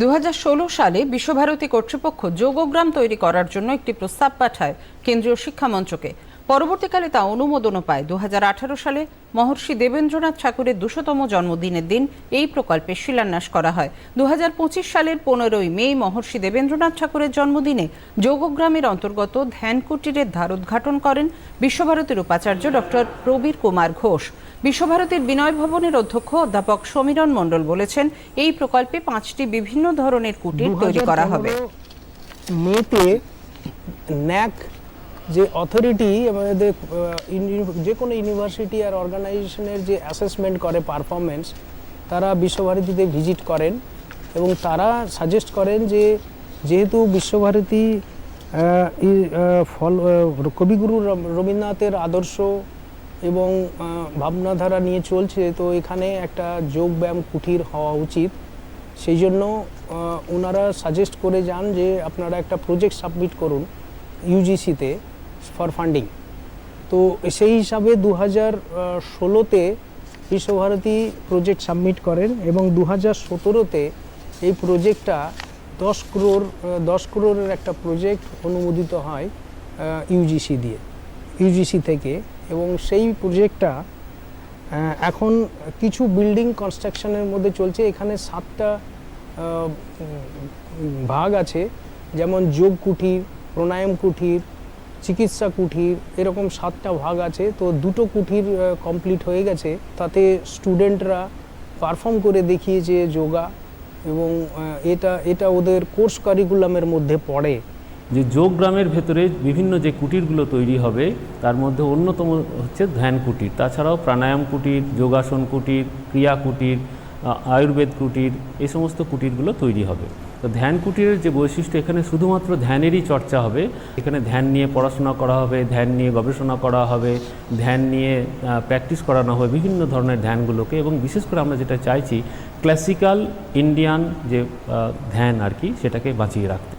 দু হাজার ষোলো সালে বিশ্বভারতী কর্তৃপক্ষ যোগগ্রাম তৈরি করার জন্য একটি প্রস্তাব পাঠায় কেন্দ্রীয় শিক্ষামন্ত্রকে পরবর্তীকালে তা অনুমোদনও পায়। দুই হাজার আঠারো সালে মহর্ষি দেবেন্দ্রনাথ ঠাকুরের দুশোতম জন্মদিনের দিন এই প্রকল্পের শিলান্যাস করা হয়। দু সালের পনেরোই মে মহর্ষি দেবেন্দ্রনাথ ঠাকুরের জন্মদিনে যোগগ্রামের অন্তর্গত ধ্যানকুটিরের দ্বার উদ্ঘাটন করেন বিশ্বভারতীর উপাচার্য ডক্টর প্রবীর কুমার ঘোষ। বিশ্বভারতীর বিনয় ভবনের অধ্যক্ষ অধ্যাপক সমীরণ মণ্ডল বলেছেন, এই প্রকল্পে পাঁচটি বিভিন্ন ধরনের কুটির তৈরি করা হবে। 2015 মেতে ন্যাক যে অথরিটি আমাদের যে কোনো ইউনিভার্সিটি আর অর্গানাইজেশনের যে অ্যাসেসমেন্ট করে পারফরমেন্স তারা বিশ্বভারতীতে ভিজিট করেন এবং তারা সাজেস্ট করেন যে যেহেতু বিশ্বভারতী ফল কবিগুরু রব- রবীন্দ্রনাথের আদর্শ এবং ভাবনাধারা নিয়ে চলছে, তো এখানে একটা যোগ ব্যায়াম কুঠির হওয়া উচিত। সেই জন্য ওনারা সাজেস্ট করে যান যে আপনারা একটা প্রজেক্ট সাবমিট করুন ইউজিসিতে ফর ফান্ডিং তো সেই হিসাবে দু হাজার ষোলোতে বিশ্বভারতী প্রজেক্ট সাবমিট করেন এবং দু হাজার সতেরোতে এই প্রজেক্টটা দশ ক্রোর দশ ক্রোরের একটা প্রজেক্ট অনুমোদিত হয় ইউজিসি দিয়ে ইউজিসি থেকে। এবং সেই প্রজেক্টটা এখন কিছু বিল্ডিং কনস্ট্রাকশনের মধ্যে চলছে। এখানে সাতটা ভাগ আছে। যেমন যোগ কুঠির, প্রাণায়াম কুঠির চিকিৎসা কুঠির, এরকম সাতটা ভাগ আছে, তো দুটো কুঠির কমপ্লিট হয়ে গেছে। তাতে স্টুডেন্টরা পারফর্ম করে দেখিয়েছে যোগা এবং এটা এটা ওদের কোর্স কারিকুলামের মধ্যে পড়ে। যে যোগ গ্রামের ভেতরে বিভিন্ন যে কুটিরগুলো তৈরি হবে, তার মধ্যে অন্যতম হচ্ছে ধ্যান কুটির। তাছাড়াও প্রাণায়াম কুটির, যোগাসন কুটির, ক্রিয়া কুটির আয়ুর্বেদ কুটির এই সমস্ত কুটিরগুলো তৈরি হবে। তো ধ্যান কুটিরের যে বৈশিষ্ট্য, এখানে শুধুমাত্র ধ্যানেরই চর্চা হবে। এখানে ধ্যান নিয়ে পড়াশোনা করা হবে, ধ্যান নিয়ে গবেষণা করা হবে, ধ্যান নিয়ে প্র্যাকটিস করানো হবে বিভিন্ন ধরনের ধ্যানগুলোকে এবং বিশেষ করে আমরা যেটা চাইছি, ক্লাসিক্যাল ইন্ডিয়ান যে ধ্যান আর কি, সেটাকে বাঁচিয়ে রাখতে।